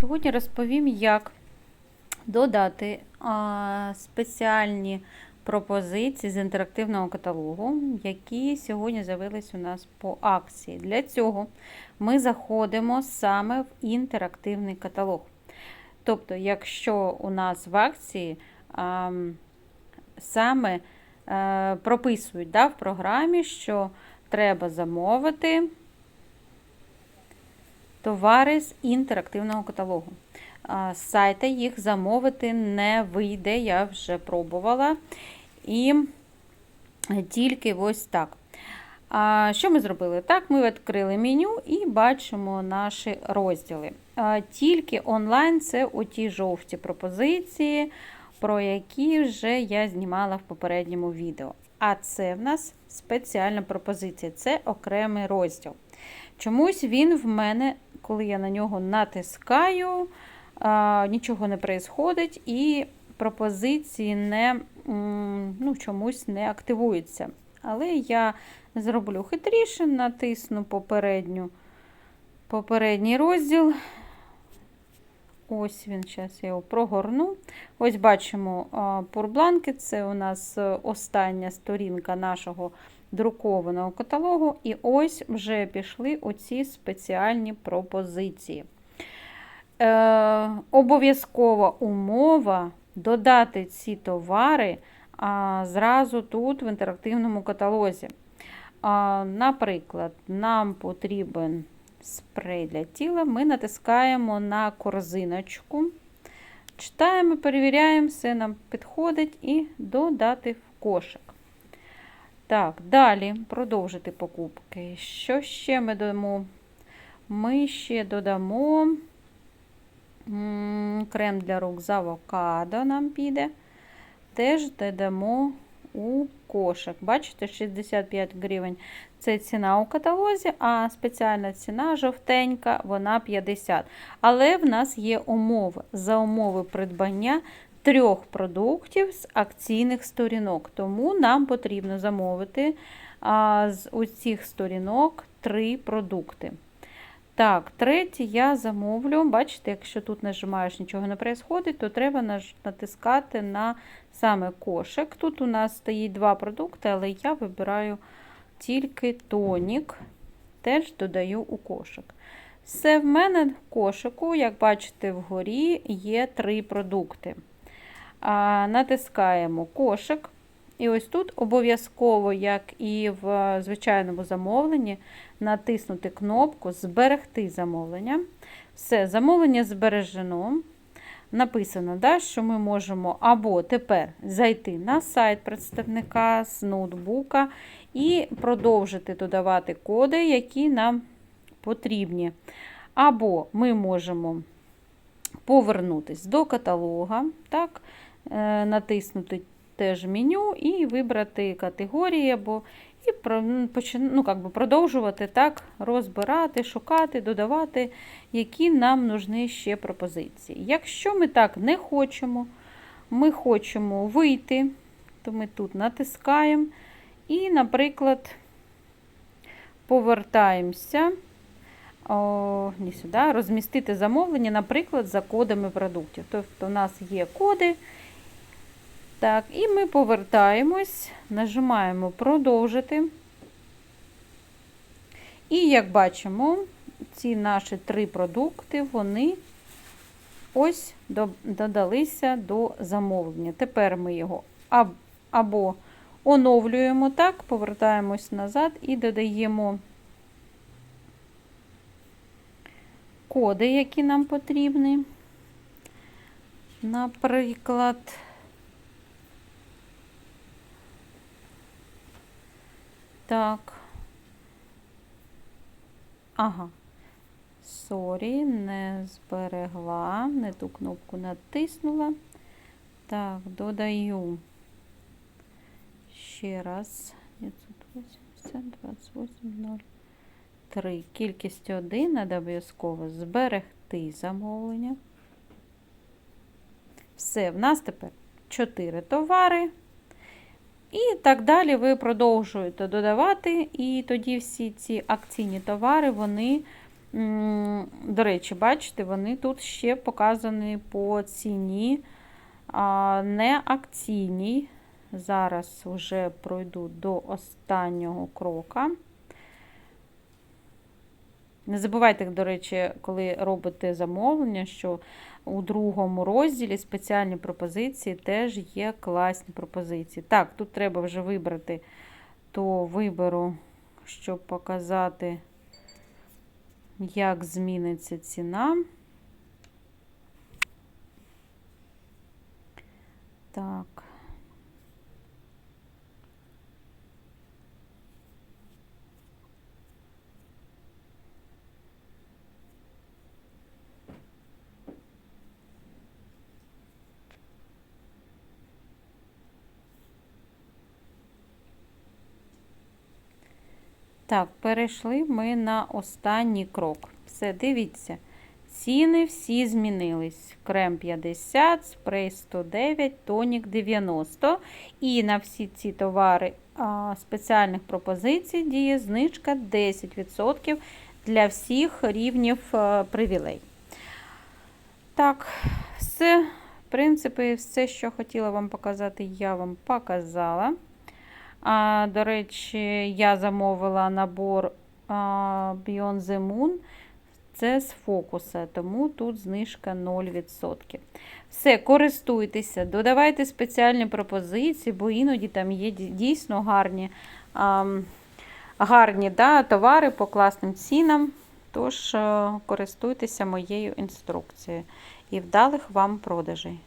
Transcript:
Сьогодні розповім, як додати а, спеціальні пропозиції з інтерактивного каталогу, які сьогодні з'явились у нас по акції. Для цього ми заходимо саме в інтерактивний каталог. Тобто, якщо у нас в акції а, саме а, прописують да, в програмі, що треба замовити товари з інтерактивного каталогу. З сайта їх замовити не вийде, я вже пробувала. І тільки ось так. А, Що ми зробили? Так, ми відкрили меню і бачимо наші розділи. Тільки онлайн це оті жовті пропозиції, про які вже я знімала в попередньому відео. А це в нас спеціальна пропозиція, це окремий розділ. Чомусь він в мене, коли я на нього натискаю, нічого не відбувається, і пропозиції не, ну, чомусь не активуються. Але я зроблю хитріше, натисну попередню, попередній розділ. Ось він, зараз я його прогорну. Ось бачимо пурбланки, це у нас остання сторінка нашого друкованого каталогу. І ось вже пішли оці спеціальні пропозиції. Е, Обов'язкова умова додати ці товари а, зразу тут в інтерактивному каталозі. А, Наприклад, нам потрібен спрей для тіла, ми натискаємо на корзиночку, читаємо, перевіряємо, все нам підходить і додати в кошик. Так, далі продовжити покупки. Що ще ми додамо? Ми ще додамо крем для рук з авокадо нам піде. Теж додамо у кошик. Бачите, 65 гривень це ціна у каталозі, а спеціальна ціна жовтенька, вона 50. Але в нас є умови. За умови придбання трьох продуктів з акційних сторінок. Тому нам потрібно замовити з усіх сторінок три продукти. Так, третє я замовлю. Бачите, якщо тут нажимаєш, нічого не відбувається, то треба натискати на саме кошик. Тут у нас стоїть два продукти, але я вибираю тільки тонік, теж додаю у кошик. Все в мене в кошику, як бачите, вгорі є три продукти. Натискаємо кошик. І ось тут обов'язково, як і в звичайному замовленні, натиснути кнопку Зберегти замовлення. Все, замовлення збережено. Написано, да, що ми можемо або тепер зайти на сайт представника з ноутбука і продовжити додавати коди, які нам потрібні. Або ми можемо повернутися до каталога, так, е, натиснути теж меню і вибрати категорії, або і ну, как би продовжувати так розбирати, шукати, додавати, які нам нужні ще пропозиції. Якщо ми так не хочемо, ми хочемо вийти, то ми тут натискаємо і, наприклад, повертаємося о, не сюди, розмістити замовлення, наприклад, за кодами продуктів. Тобто, у нас є коди. Так, і ми повертаємось, нажимаємо продовжити. І, як бачимо, ці наші три продукти, вони ось додалися до замовлення. Тепер ми його або оновлюємо так, повертаємось назад і додаємо коди, які нам потрібні. Наприклад, Так. Ага. Сорі, не зберегла, не ту кнопку натиснула. Так, додаю ще раз. 980, 28, 03. Кількість 1 треба обов'язково зберегти замовлення. Все, в нас тепер 4 товари. І так далі ви продовжуєте додавати, і тоді всі ці акційні товари вони До речі, бачите, вони тут ще показані по ціні не акційній. Зараз вже пройду до останнього крока. Не забувайте, до речі, коли робите замовлення, що у другому розділі спеціальні пропозиції теж є класні пропозиції. Так, тут треба вже вибрати, то виберу, щоб показати, як зміниться ціна. Так. Так, перейшли ми на останній крок. Все, дивіться. Ціни всі змінились. Крем 50, спрей 109, тонік 90. І на всі ці товари а, спеціальних пропозицій діє знижка 10% для всіх рівнів а, привілей. Так, все, в принципі, все, що хотіла вам показати, я вам показала. А, До речі, я замовила набор а, Beyond the Moon. Це з фокуса, тому тут знижка 0%. Все, користуйтеся, додавайте спеціальні пропозиції, бо іноді там є дійсно гарні а, гарні да, товари по класним цінам. Тож, користуйтеся моєю інструкцією і вдалих вам продажей.